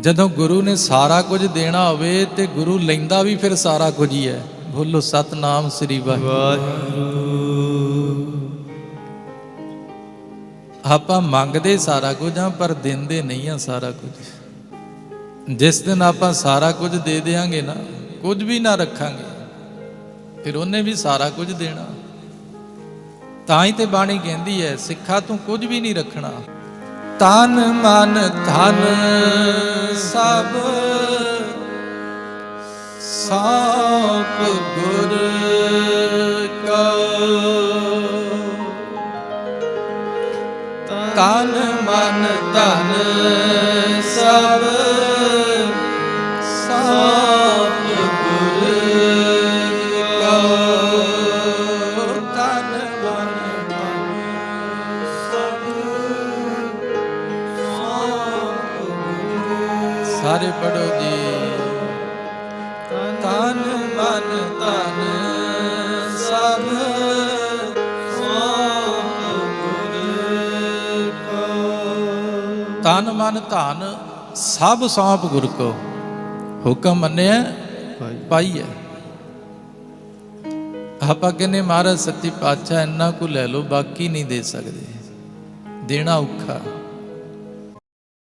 ਜਦੋਂ ਗੁਰੂ ਨੇ ਸਾਰਾ ਕੁਝ ਦੇਣਾ ਹੋਵੇ ਤੇ ਗੁਰੂ ਲੈਂਦਾ ਵੀ ਫਿਰ ਸਾਰਾ ਕੁਝ ਹੀ ਹੈ। ਬੋਲੋ, ਸਤਨਾਮ ਸ੍ਰੀ ਵਾਹਿਗੁਰੂ। ਆਪਾਂ ਮੰਗਦੇ ਸਾਰਾ ਕੁਝ ਆ ਪਰ ਦਿੰਦੇ ਨਹੀਂ ਆ ਸਾਰਾ ਕੁਝ। ਜਿਸ ਦਿਨ ਆਪਾਂ ਸਾਰਾ ਕੁਝ ਦੇ ਦੇਾਂਗੇ ਨਾ, ਕੁਝ ਵੀ ਨਾ ਰੱਖਾਂਗੇ, ਫਿਰ ਉਹਨੇ ਵੀ ਸਾਰਾ ਕੁਝ ਦੇਣਾ। ਤਾਂ ਹੀ ਤੇ ਬਾਣੀ ਕਹਿੰਦੀ ਹੈ, ਸਿੱਖਾ ਤੂੰ ਕੁਝ ਵੀ ਨਹੀਂ ਰੱਖਣਾ। ਤਨ ਮਨ ਧਨ ਸਭ ਸਾਪ ਗੁਰ ਕਾ। ਤਨ ਮਨ ਧਨ ਸਭ ਸਾਰੇ ਪੜੋ ਜੀ। ਤਨ ਮਨ ਧਨ ਸਭ ਤਨ ਮਨ ਧਨ ਸਭ ਸੌਂਪ ਗੁਰ ਕੋ। ਹੁਕਮ ਮੰਨਿਆ ਪਾਈਐ। ਆਪਾਂ ਕਹਿੰਦੇ ਮਹਾਰਾਜ ਸੱਚੀ ਪਾਤਸ਼ਾਹ, ਇੰਨਾ ਕੁ ਲੈ ਲਓ, ਬਾਕੀ ਨਹੀਂ ਦੇ ਸਕਦੇ। ਦੇਣਾ ਔਖਾ।